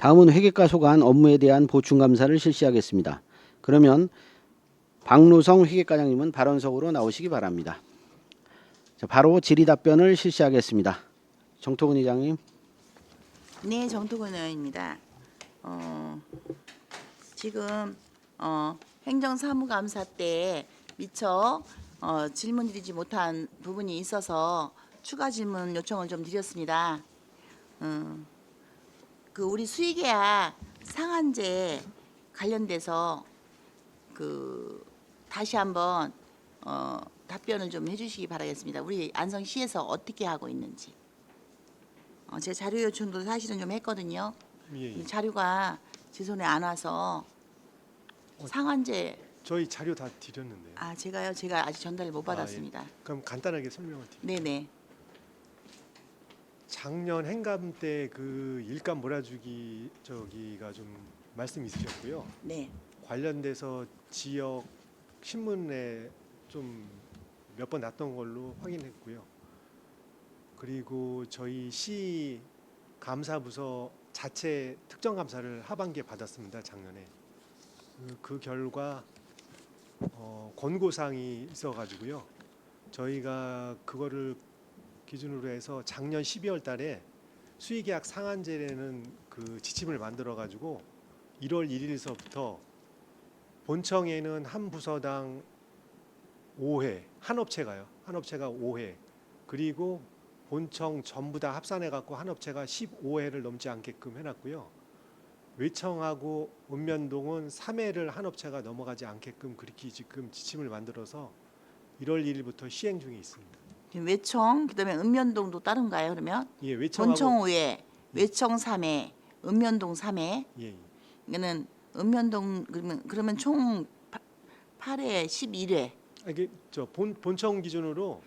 다음은 회계과 소관 업무에 대한 보충 감사를 실시하겠습니다. 그러면 박노성 회계과장님은 발언석으로 나오시기 바랍니다. 자, 바로 질의 답변을 실시하겠습니다. 정토근 의장님. 네, 정토근 의원입니다. 어, 지금 어, 행정사무감사 때 미처 어, 질문드리지 못한 부분이 있어서 추가 질문 요청을 좀 드렸습니다. 음, 그 우리 수의계약 상한제 관련돼서 그 다시 한번 어, 답변을 좀 해주시기 바라겠습니다. 우리 안성시에서 어떻게 하고 있는지. 어, 제 자료 요청도 사실은 좀 했거든요. 예, 예. 자료가 제 손에 안 와서 어. 상한제 저희 자료 다 드렸는데. 아 제가요 제가 아직 전달을 못 아, 예. 받았습니다. 그럼 간단하게 설명을 드릴게요. 네네 작년 행감 때 그 일감 몰아주기 저기가 좀 말씀 있으셨고요. 네 관련돼서 지역 신문에 좀 몇 번 났던 걸로 확인했고요. 그리고 저희 시 감사부서 자체 특정 감사를 하반기에 받았습니다. 작년에 그, 그 결과 어, 권고사항이 있어가지고요. 저희가 그거를 기준으로 해서 작년 12월 달에 수의계약 상한제라는 그 지침을 만들어 가지고 1월 1일서부터 본청에는 한 부서당 5회 한 업체가요. 한 업체가 5회 그리고 본청 전부 다 합산해 갖고 한 업체가 15회를 넘지 않게끔 해 놨고요. 외청하고 읍면동은 3회를 한 업체가 넘어가지 않게끔 그렇게 지금 지침을 만들어서 1월 1일부터 시행 중에 있습니다. 외청 그다음에 읍면동도 따른가요 그러면 예, 외청하고 본청 5회 외청 3회 읍면동 3회 예, 예. 이거는 읍면동 그러면 그러면 총 8회 11회 아, 이게 저 본 본청 기준으로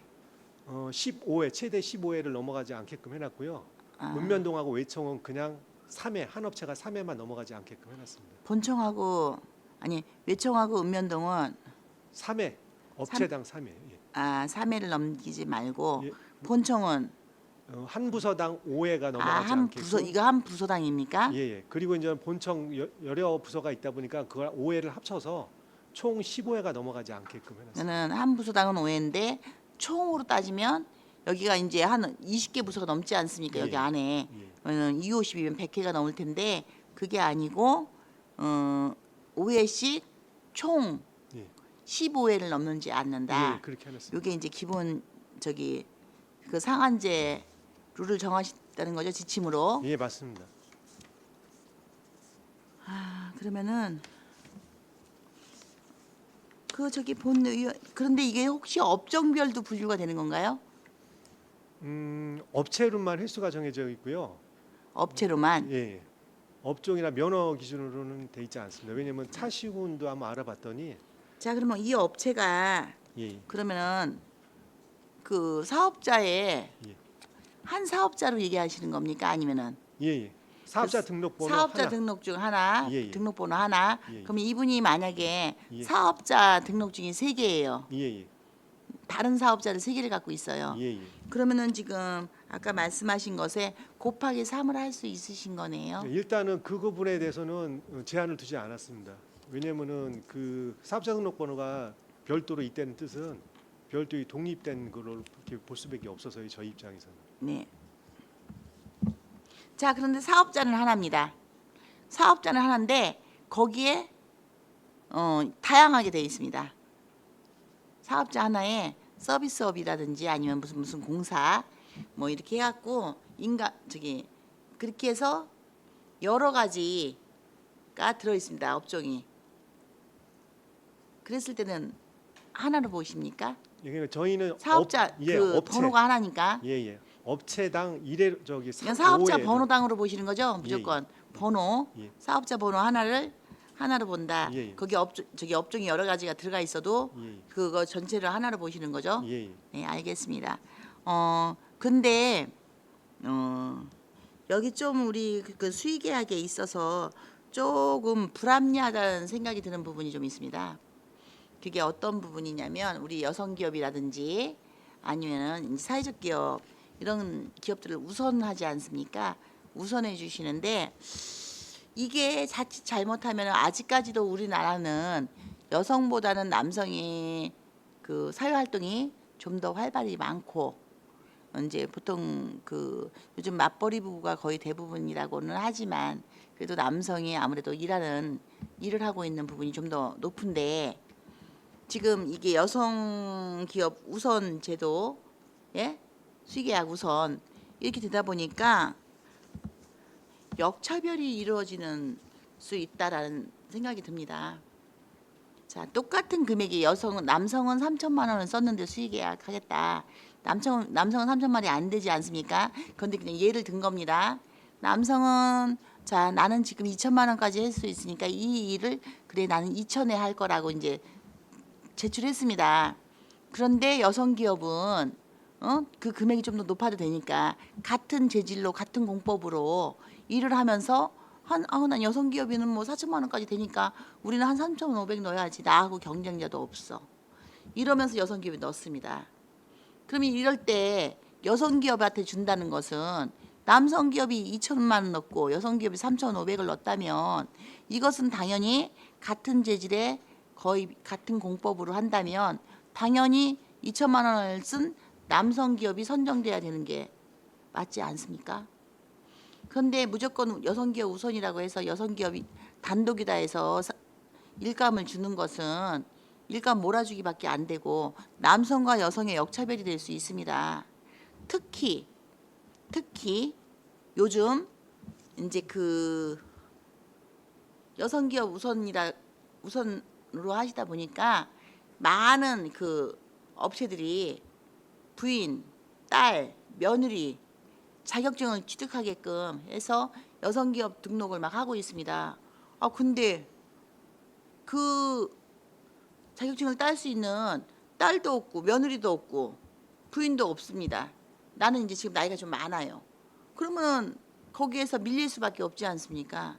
어 15회 최대 15회를 넘어가지 않게끔 해놨고요. 아, 읍면동하고 외청은 그냥 3회 한 업체가 3회만 넘어가지 않게끔 해놨습니다. 본청하고 아니 외청하고 읍면동은 3회 업체당 3회. 예. 아 3회를 넘기지 말고 예. 본청은 어, 한 부서당 5회가 넘어가지 아한 않게끔. 부서 이거 한 부서당입니까? 예, 예. 그리고 이제 본청 여- 여러 부서가 있다 보니까 그걸 5회를 합쳐서 총 15회가 넘어가지 않게끔 해놨습니다. 저는 한 부서당은 5회인데 총으로 따지면 여기가 이제 한 20개 부서가 넘지 않습니까? 여기 예. 안에 예. 그러면 2, 50이면 100회가 넘을 텐데 그게 아니고 어 5회씩 총 예. 15회를 넘는지 않는다. 예, 그렇게 해놨습니다. 이게 이제 기본 저기 그 상한제 룰을 정하셨다는 거죠 지침으로. 예, 맞습니다. 아 그러면은 그 저기 본 의원 그런데 이게 혹시 업종별도 분류가 되는 건가요? 음, 업체로만 횟수가 정해져 있고요. 업체로만 예, 예. 업종이나 면허 기준으로는 돼 있지 않습니다. 왜냐하면 차시군도 한번 알아봤더니 자 그러면 이 업체가 예, 예. 그러면은 그 사업자의 예. 한 사업자로 얘기하시는 겁니까 아니면은 예, 예. 사업자 그 등록번호 사업자 하나. 등록 중 하나 예, 예. 등록번호 하나 예, 예. 그럼 이분이 만약에 예. 사업자 등록증이 세 개예요 예, 예. 다른 사업자를 세 개를 갖고 있어요 예, 예. 그러면은 지금 아까 말씀하신 것에 곱하기 3을 할 수 있으신 거네요 예, 일단은 그 부분에 대해서는 어, 제한을 두지 않았습니다. 왜냐면은 그 사업자 등록번호가 별도로 있다는 뜻은 별도의 독립된 걸로 이렇게 볼 수밖에 없어서요. 저희 입장에서는. 네. 자 그런데 사업자는 하나입니다 사업자는 하나인데 거기에 어, 다양하게 되어 있습니다 사업자 하나에 서비스업이라든지 아니면 무슨 무슨 공사 뭐 이렇게 해갖고 인가 저기 그렇게 해서 여러 가지가 들어 있습니다 업종이. 그랬을 때는 하나로 보십니까? 예, 그러니까 저희는 사업자 업, 예, 그 업체. 번호가 하나니까. 예, 예. 업체당 일회 저기 사- 사업자 오회 번호당으로 보시는 거죠 무조건 번호 예. 사업자 번호 하나를 하나로 본다. 예, 예. 거기 업 저기 업종이 여러 가지가 들어가 있어도 예, 그거 전체를 하나로 보시는 거죠. 예, 예. 네, 알겠습니다. 어, 근데 어, 여기 좀 우리 그- 그 수의계약에 있어서 조금 불합리하다는 생각이 드는 부분이 좀 있습니다. 그게 어떤 부분이냐면 우리 여성 기업이라든지 아니면은 사회적 기업 이런 기업들을 우선하지 않습니까? 우선해 주시는데 이게 자칫 잘못하면 아직까지도 우리나라는 여성보다는 남성이 그 사회 활동이 좀 더 활발히 많고 이제 보통 그 요즘 맞벌이 부부가 거의 대부분이라고는 하지만 그래도 남성이 아무래도 일하는 일을 하고 있는 부분이 좀 더 높은데 지금 이게 여성 기업 우선 제도 예 수의계약 우선 이렇게 되다 보니까 역차별이 이루어지는 수 있다라는 생각이 듭니다. 자, 똑같은 금액이 여성은 남성은 3천만 원을 썼는데 수의계약 하겠다. 남성 남성은 3천만 원이 안 되지 않습니까? 그런데 그냥 예를 든 겁니다. 남성은 자, 나는 지금 2천만 원까지 할 수 있으니까 이 일을 그래 나는 2천에 할 거라고 이제 제출했습니다. 그런데 여성 기업은 어? 그 금액이 좀 더 높아도 되니까 같은 재질로 같은 공법으로 일을 하면서 한 아우 난 여성 기업이는 뭐 4천만 원까지 되니까 우리는 한 3,500 넣어야지 나하고 경쟁자도 없어. 이러면서 여성 기업이 넣습니다. 그러면 이럴 때 여성 기업한테 준다는 것은 남성 기업이 2천만 원 넣고 여성 기업이 3,500을 넣었다면 이것은 당연히 같은 재질의 거의 같은 공법으로 한다면 당연히 2천만 원을 쓴 남성 기업이 선정돼야 되는 게 맞지 않습니까? 그런데 무조건 여성 기업 우선이라고 해서 여성 기업이 단독이다 해서 사- 일감을 주는 것은 일감 몰아주기밖에 안 되고 남성과 여성의 역차별이 될 수 있습니다. 특히 특히 요즘 이제 그 여성 기업 우선이라 우선으 로 하시다 보니까 많은 그 업체들이 부인, 딸, 며느리 자격증을 취득하게끔 해서 여성 기업 등록을 막 하고 있습니다. 아 근데 그 자격증을 딸 수 있는 딸도 없고 며느리도 없고 부인도 없습니다. 나는 이제 지금 나이가 좀 많아요. 그러면 거기에서 밀릴 수밖에 없지 않습니까?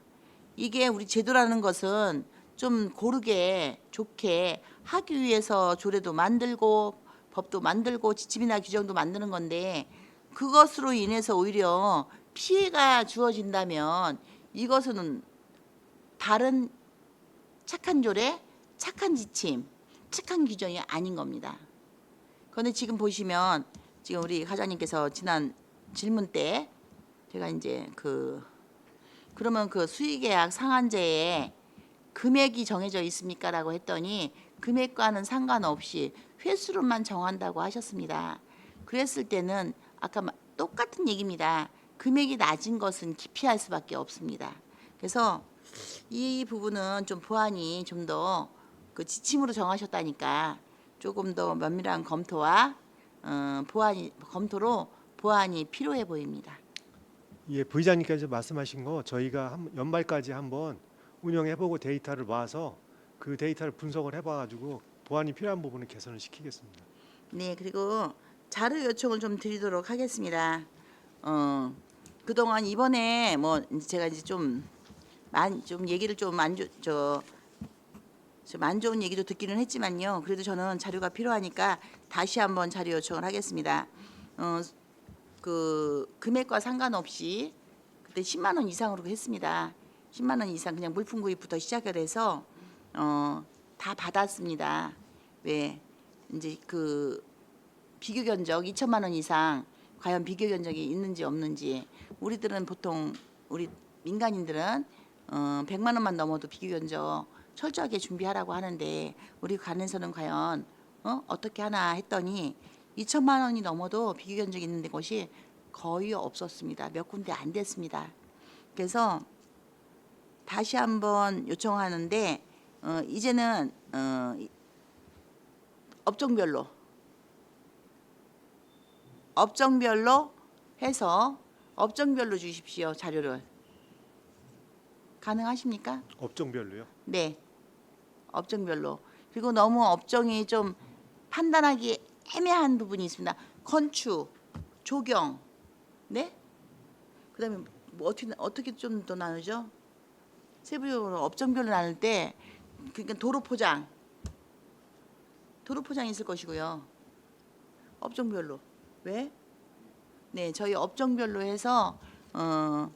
이게 우리 제도라는 것은 좀 고르게 좋게 하기 위해서 조례도 만들고 법도 만들고 지침이나 규정도 만드는 건데 그것으로 인해서 오히려 피해가 주어진다면 이것은 다른 착한 조례, 착한 지침, 착한 규정이 아닌 겁니다. 그런데 지금 보시면 지금 우리 과장님께서 지난 질문 때 제가 이제 그 그러면 그 수의계약 상한제에 금액이 정해져 있습니까 라고 했더니 금액과는 상관없이 횟수로만 정한다고 하셨습니다. 그랬을 때는 아까 마- 똑같은 얘기입니다. 금액이 낮은 것은 기피할 수밖에 없습니다. 그래서 이 부분은 좀 보완이 좀 더 그 지침으로 정하셨다니까 조금 더 면밀한 검토와 어, 보완이 검토로 보완이 필요해 보입니다. 예, 부의장님께서 말씀하신 거 저희가 한, 연말까지 한번 운영해보고 데이터를 모아서 그 데이터를 분석을 해봐가지고 보완이 필요한 부분을 개선을 시키겠습니다. 네, 그리고 자료 요청을 좀 드리도록 하겠습니다. 어, 그동안 이번에 뭐 이제 제가 이제 좀만좀 얘기를 좀안좋저 좀 안 좋은 얘기도 듣기는 했지만요. 그래도 저는 자료가 필요하니까 다시 한번 자료 요청을 하겠습니다. 어, 그 금액과 상관없이 그때 10만 원 이상으로 했습니다. 10만 원 이상 그냥 물품 구입부터 시작을 해서 어, 다 받았습니다. 왜 이제 그 비교 견적 2천만 원 이상 과연 비교 견적이 있는지 없는지 우리들은 보통 우리 민간인들은 어, 100만 원만 넘어도 비교 견적 철저하게 준비하라고 하는데 우리 관에서는 과연 어? 어떻게 하나 했더니 2천만 원이 넘어도 비교 견적이 있는 곳이 거의 없었습니다. 몇 군데 안 됐습니다. 그래서 다시 한번 요청하는데 어, 이제는 어, 이- 업종별로 업종별로 해서 업종별로 주십시오 자료를 가능하십니까? 업종별로요. 네, 업종별로. 그리고 너무 업종이 좀 판단하기 애매한 부분이 있습니다. 건축, 조경, 네? 그다음에 뭐 어떻게 어떻게 좀 더 나누죠? 세부적으로 업종별로 나눌 때 그러니까 도로 포장, 도로 포장 있을 것이고요. 업종별로 왜? 네, 저희 업종별로 해서 어.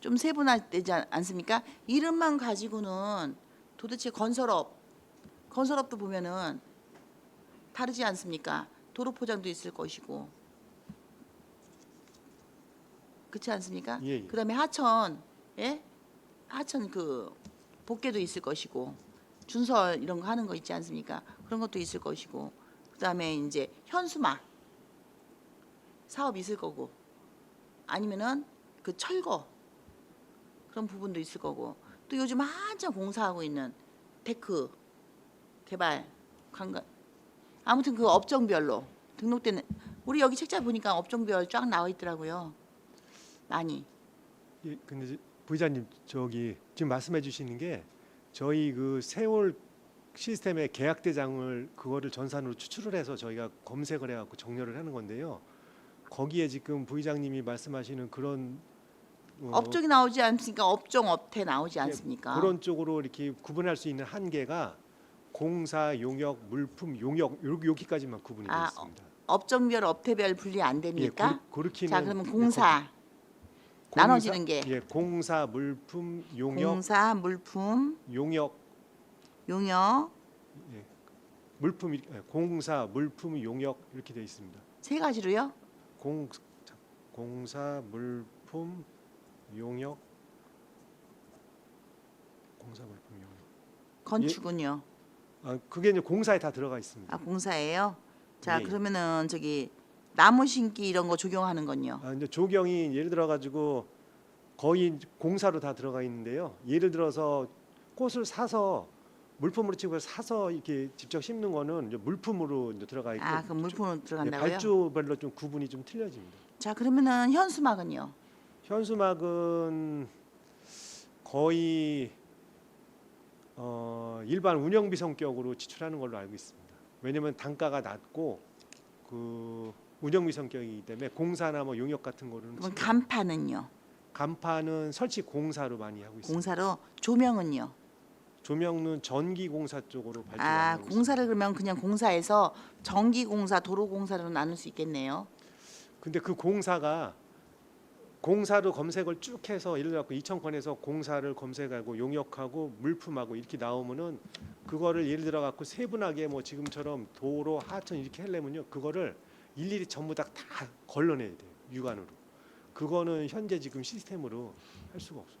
좀 세분화되지 않- 않습니까? 이름만 가지고는 도대체 건설업 건설업도 보면은 다르지 않습니까? 도로 포장도 있을 것이고 그렇지 않습니까? 예, 예. 그다음에 하천 예 하천 그 복개도 있을 것이고 준설 이런 거 하는 거 있지 않습니까? 그런 것도 있을 것이고 그다음에 이제 현수막 사업 있을 거고 아니면은 그 철거 그런 부분도 있을 거고 또 요즘 한참 공사하고 있는 테크 개발 관광 아무튼 그 업종별로 등록되는 우리 여기 책자 보니까 업종별 쫙 나와 있더라고요 많이 예, 근데 부의장님 저기 지금 말씀해 주시는 게 저희 그 세월 시스템의 계약 대장을 그거를 전산으로 추출을 해서 저희가 검색을 해갖고 정렬을 하는 건데요. 거기에 지금 부의장님이 말씀하시는 그런 어, 업종이 나오지 않습니까? 업종 업태 나오지 예, 않습니까? 그런 쪽으로 이렇게 구분할 수 있는 한계가 공사 용역 물품 용역 요- 여기까지만 구분이 되어 아, 있습니다. 업종별 업태별 분리 안 됩니까? 예, 고르키는 자 그러면 예, 공사 공사- 나눠지는 게. 예, 공사 물품 용역 공사 물품 용역 용역 물품 이- 예, 공사 물품 용역 이렇게 되어 있습니다. 세 가지로요. 공 자, 공사 물품 용역 공사 물품 용역 건축은요. 아 그게 이제 공사에 다 들어가 있습니다. 아 공사예요. 자 예, 예. 그러면은 저기 나무 심기 이런 거 적용하는 건요. 아 이제 조경이 예를 들어 가지고 거의 공사로 다 들어가 있는데요. 예를 들어서 꽃을 사서 물품으로 치고 사서 이렇게 직접 심는 거는 이제 물품으로 이제 들어가 있고 아 그럼 물품으로 예, 들어간다고요? 발주별로 좀 구분이 좀 틀려집니다. 자 그러면은 현수막은요. 현수막은 거의 어, 일반 운영비 성격으로 지출하는 걸로 알고 있습니다. 왜냐하면 단가가 낮고 그 운영비 성격이기 때문에 공사나 뭐 용역 같은 거는 그럼 간판은요. 간판은 설치 공사로 많이 하고 있습니다. 공사로 조명은요. 조명은 전기 공사 쪽으로 발주를 아 하고 공사를 그러면 그냥 공사해서 전기 공사, 도로 공사로 나눌 수 있겠네요. 있습니다. 근데 그 공사가 공사로 검색을 쭉 해서 예를 들어 이천 건에서 공사를 검색하고 용역하고 물품하고 이렇게 나오면은 그거를 예를 들어 갖고 세분하게 뭐 지금처럼 도로 하천 이렇게 하려면요 그거를 일일이 전부 다 다 걸러내야 돼요 육안으로 그거는 현재 지금 시스템으로 할 수가 없습니다.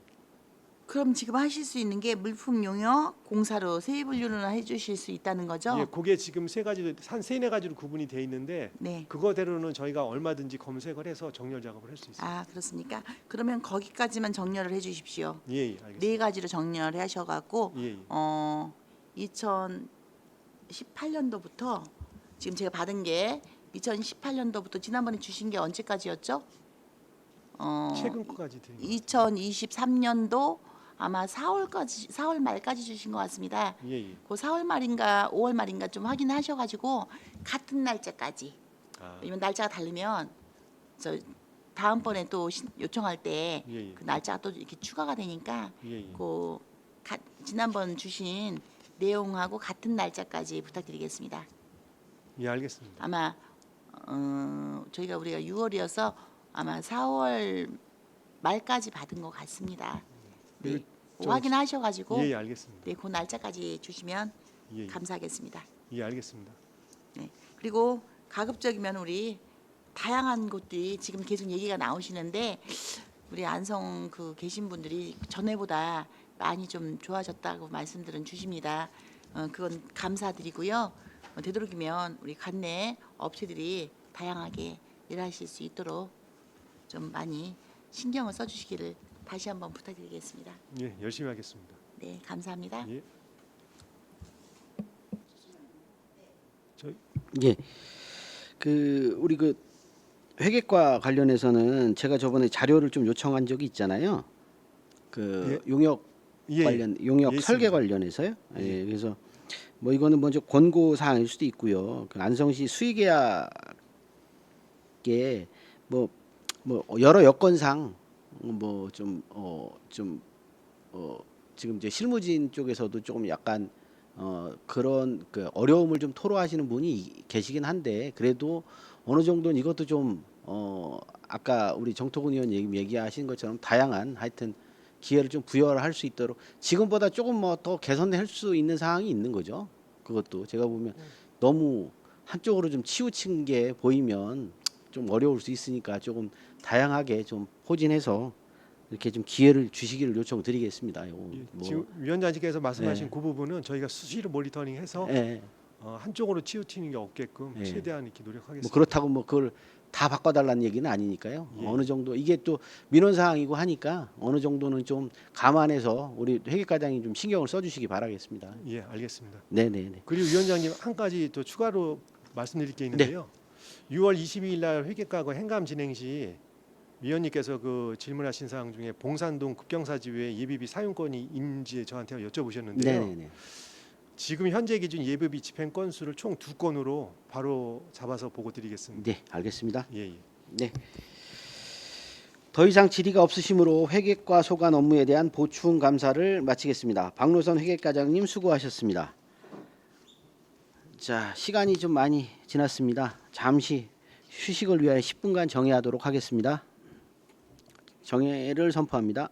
그럼 지금 하실 수 있는 게 물품 용역, 공사로 세 분류는 해주실 수 있다는 거죠? 예, 그게 지금 세 가지로 한 세네 가지로 구분이 돼 있는데 네. 그거대로는 저희가 얼마든지 검색을 해서 정렬 작업을 할 수 있습니다. 아 그렇습니까? 그러면 거기까지만 정렬을 해주십시오. 예, 예, 알겠습니다. 네 가지로 정렬을 하셔갖고 예, 예. 어 2018년도부터 지금 제가 받은 게 2018년도부터 지난번에 주신 게 언제까지였죠? 어 최근 거까지 드린 거. 2023년도 아마 4월까지 4월 말까지 주신 것 같습니다. 예, 예. 그 4월 말인가 5월 말인가 좀 확인하셔가지고 같은 날짜까지 아, 왜냐면 날짜가 다르면 저 다음번에 또 신- 요청할 때 그 예, 예. 날짜가 또 이렇게 추가가 되니까 예, 예. 그 가, 지난번 주신 내용하고 같은 날짜까지 부탁드리겠습니다. 예, 알겠습니다. 아마 어, 저희가 우리가 6월이어서 아마 4월 말까지 받은 것 같습니다. 네. 그리고 저- 확인하셔가지고 예, 예, 알겠습니다. 네, 그 날짜까지 주시면 예, 예. 감사하겠습니다. 예, 알겠습니다. 그리고 가급적이면 우리 다양한 곳들이 지금 계속 얘기가 나오시는데 우리 안성 그 계신 분들이 전에보다 많이 좀 좋아졌다고 말씀들은 주십니다. 어, 그건 감사드리고요. 어, 되도록이면 우리 관내 업체들이 다양하게 일하실 수 있도록 좀 많이 신경을 써주시기를 다시 한번 부탁드리겠습니다. 예, 열심히 하겠습니다. 네, 감사합니다. 예. 예. 그 우리 그 회계과 관련해서는 제가 저번에 자료를 좀 요청한 적이 있잖아요. 그 용역 예, 관련 용역 예, 설계 있습니다. 관련해서요. 예. 그래서 뭐 이거는 먼저 권고 사항일 수도 있고요. 그 안성시 수의계약에 뭐 뭐 여러 여건상 뭐 좀 어 좀 어 지금 이제 실무진 쪽에서도 조금 약간 어 그런 그 어려움을 좀 토로하시는 분이 계시긴 한데 그래도 어느 정도는 이것도 좀 어 아까 우리 정토근 의원 얘기, 얘기하신 것처럼 다양한 하여튼 기회를 좀 부여할 수 있도록 지금보다 조금 뭐 더 개선할 수 있는 상황이 있는 거죠. 그것도 제가 보면 너무 한쪽으로 좀 치우친 게 보이면 좀 어려울 수 있으니까 조금 다양하게 좀 포진해서 이렇게 좀 기회를 주시기를 요청드리겠습니다. 뭐, 지금 위원장님께서 말씀하신 네. 그 부분은 저희가 수시로 모니터링해서 예, 어, 한쪽으로 치우치는 게 없게끔 예. 최대한 이렇게 노력하겠습니다. 뭐 그렇다고 뭐 그걸 다 바꿔달라는 얘기는 아니니까요. 예. 어느 정도 이게 또 민원 사항이고 하니까 어느 정도는 좀 감안해서 우리 회계과장이 좀 신경을 써주시기 바라겠습니다. 예, 알겠습니다. 네네네. 그리고 위원장님 한 가지 또 추가로 말씀드릴 게 있는데요. 네. 6월 22일 날 회계과거 행감 진행 시 위원님께서 그 질문하신 사항 중에 봉산동 급경사지회 예비비 사용권이 있는지 저한테 여쭤보셨는데요. 네네네. 지금 현재 기준 예비비 집행 건수를 총 두 건으로 바로 잡아서 보고 드리겠습니다. 네, 알겠습니다. 예, 예. 네. 더 이상 질의가 없으시므로 회계과 소관 업무에 대한 보충 감사를 마치겠습니다. 박노선 회계과장님 수고하셨습니다. 자, 시간이 좀 많이 지났습니다. 잠시 휴식을 위하여 10분간 정회하도록 하겠습니다. 정회를 선포합니다.